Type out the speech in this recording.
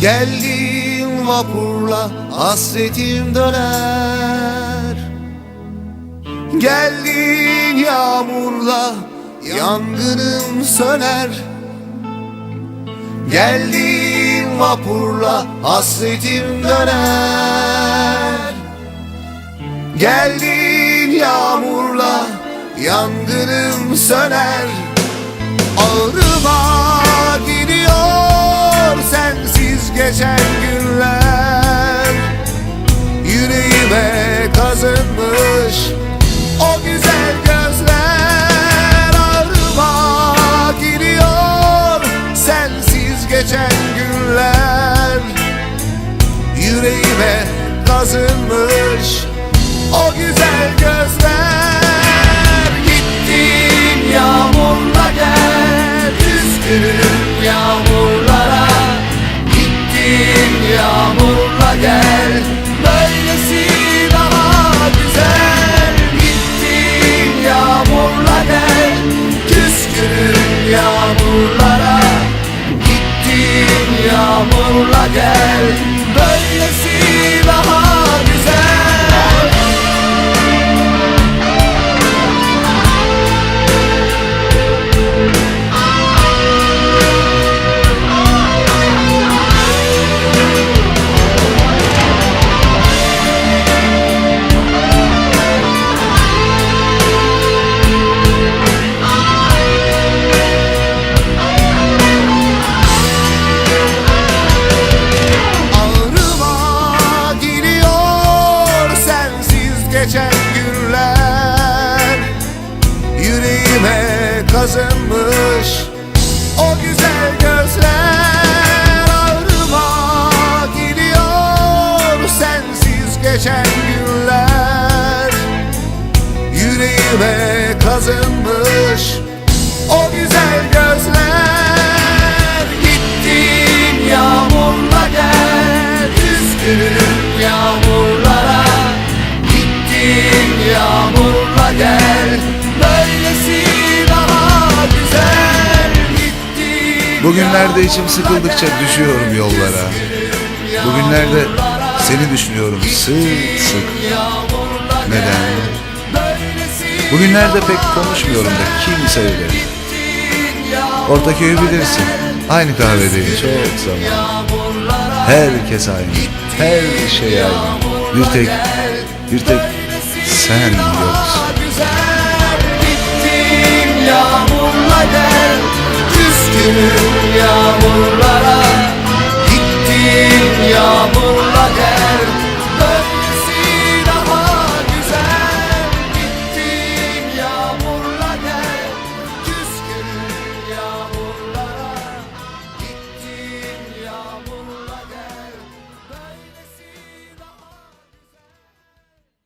Geldiğin vapurla hasretim döner. Geldiğin yağmurla yangınım söner. Geldiğin vapurla hasretim döner. Geldiğin yağmurla yangınım söner. Ağrıma geçen günler. Yüreğime kazınmış o güzel gözler Ağrıma gidiyor sensiz geçen günler. Yüreğime kazınmış o güzel gözler günler Yüreğime kazınmış o güzel gözler Ağrıma gidiyor sensiz geçen günler. Yüreğime kazınmış o güzel gözler Bugünlerde içim sıkıldıkça düşüyorum yollara. Bugünlerde seni düşünüyorum sık sık. Neden? Bugünlerde pek konuşmuyorum da kimseyle. Ortaköy'ü bilirsin. Aynı kahvedeyim çok zaman. Herkes aynı. Her şey aynı. Bir tek, bir tek sen yoksun. güzel Gittin yağmurla yağmurlara Gittiğim yağmurla der.